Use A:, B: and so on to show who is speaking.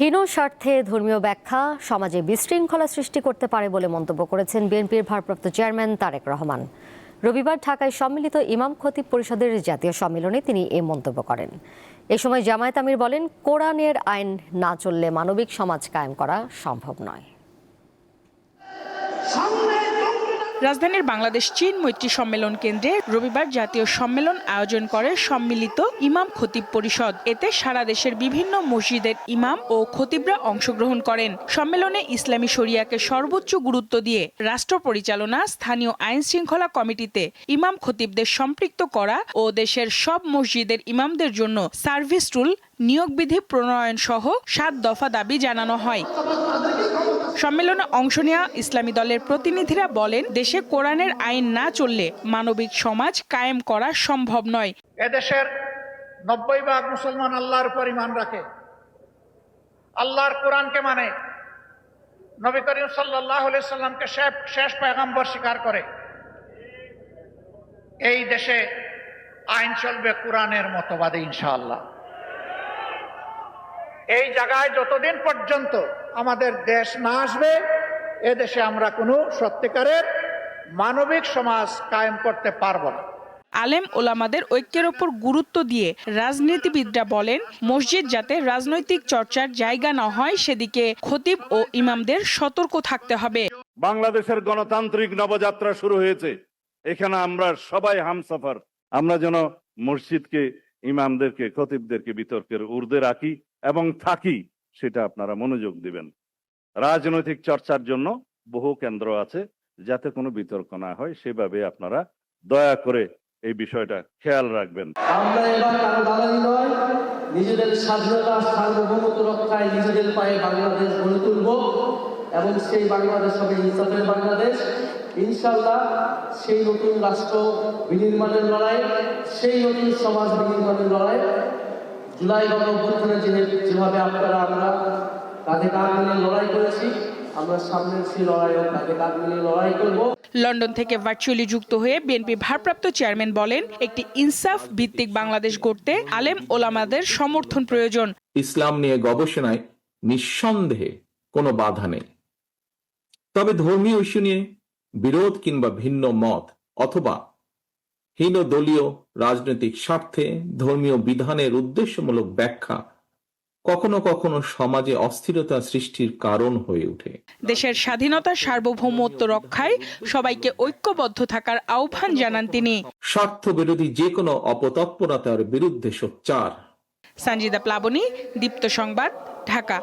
A: হীন স্বার্থে ধর্মীয় ব্যাখ্যা সমাজে বিশৃঙ্খলা সৃষ্টি করতে পারে বলে মন্তব্য করেছেন বিএনপির ভারপ্রাপ্ত চেয়ারম্যান তারেক রহমান। রবিবার ঢাকায় সম্মিলিত ইমাম খতিব পরিষদের জাতীয় সম্মেলনে তিনি এ মন্তব্য করেন। এ সময় জামায়াত আমির বলেন, কোরআনের আইন না চললে মানবিক সমাজ কায়েম করা সম্ভব নয়।
B: রাজধানীর বাংলাদেশ চীন মৈত্রী সম্মেলন কেন্দ্রে রবিবার জাতীয় সম্মেলন আয়োজন করে সম্মিলিত ইমাম খতিব পরিষদ। এতে সারা দেশের বিভিন্ন মসজিদের ইমাম ও খতিবরা অংশগ্রহণ করেন। সম্মেলনে ইসলামী শরিয়াকে সর্বোচ্চ গুরুত্ব দিয়ে রাষ্ট্র পরিচালনা, স্থানীয় আইন শৃঙ্খলা কমিটিতে ইমাম খতিবদের সম্পৃক্ত করা ও দেশের সব মসজিদের ইমামদের জন্য সার্ভিস রুল নিয়োগ বিধি প্রণয়ন সহ সাত দফা দাবি জানানো হয়। সম্মেলনে অংশ নেওয়া ইসলামী দলের প্রতিনিধিরা বলেন, দেশে কোরআনের আইন না চললে মানবিক সমাজ কায়েম করা সম্ভব নয়।
C: এদেশের নব্বই ভাগ মুসলমান আল্লাহর উপর ইমান রাখে। আল্লাহর কোরআনকে মানে নবী করিম সাল্লাহ সাল্লামকে শেষ পয়গাম্বর স্বীকার করে। এই দেশে আইন চলবে কোরআনের মতবাদে ইনশাআল্লাহ। এই জায়গায় যতদিন পর্যন্ত আমাদের দেশ না আসবে এ দেশে আমরা কোনো সত্যিকারের মানবিক সমাজ কায়েম করতে পারব না।
B: আলেম ওলামাদের ঐক্যের ওপর গুরুত্ব দিয়ে রাজনীতিবিদরা বলেন মসজিদ যাতে রাজনৈতিক চর্চার জায়গা না হয় সেদিকে খতিব ও ইমামদের সতর্ক থাকতে হবে।
D: বাংলাদেশের গণতান্ত্রিক নবযাত্রা শুরু হয়েছে। এখানে আমরা সবাই হামসফার। আমরা যেন মসজিদকে ইমামদেরকে খতিবদেরকে বিতর্কের ঊর্ধ্বে রাখি এবং থাকি। সেটা আপনারা মনোযোগ দিবেন। রাজনৈতিক চর্চার জন্য বহু কেন্দ্র আছে, যাতে কোনো বিতর্ক না হয়, সেভাবে আপনারা দয়া করে এই বিষয়টা খেয়াল রাখবেন।
E: আমরা এবার নিজেদের স্বাধীনতা, সার্বভৌমত্ব রক্ষায় নিজেদের পায়ে বাংলাদেশ গড়ে তুলব এবং সেই বাংলাদেশ হবে ইনসাফের বাংলাদেশ। ইনশাল্লাহ সেই নতুন রাষ্ট্র বিনির্মাণের লড়াই সেই নতুন সমাজ বিনির্মাণের লড়াই জুলাই গণ অভ্যুত্থানে যে- যেভাবে আপনারা আমরা কাঁধে কাঁধ মিলিয়ে লড়াই করেছি আমরা সামনের সেই লড়াইও কাঁধে কাঁধ মিলিয়ে লড়াই করব।
B: লন্ডন থেকে ভার্চুয়ালি যুক্ত হয়ে বিএনপি ভারপ্রাপ্ত চেয়ারম্যান বলেন একটি ইনসাফ ভিত্তিক বাংলাদেশ গড়তে আলেম ওলামাদের সমর্থন প্রয়োজন।
F: ইসলাম নিয়ে গবেষণায় নিঃসন্দেহে কোনো বাধা নেই। তবে ধর্মীয় ইস্যু নিয়ে বিরোধ কিংবা ভিন্ন মত অথবা হীন দলীয় রাজনৈতিক স্বার্থে ধর্মীয় বিধানের উদ্দেশ্যমূলক ব্যাখ্যা কখনো কখনো সমাজে অস্থিরতা সৃষ্টির কারণ হয়ে ওঠে।
B: দেশের স্বাধীনতা সার্বভৌমত্ব রক্ষায় সবাইকে ঐক্যবদ্ধ থাকার আহ্বান জানান তিনি।
F: স্বার্থ বিরোধী যে কোনো অপতৎপরতার বিরুদ্ধে সোচ্চার।
B: সঞ্জিদা প্লাবনী দীপ্ত সংবাদ ঢাকা।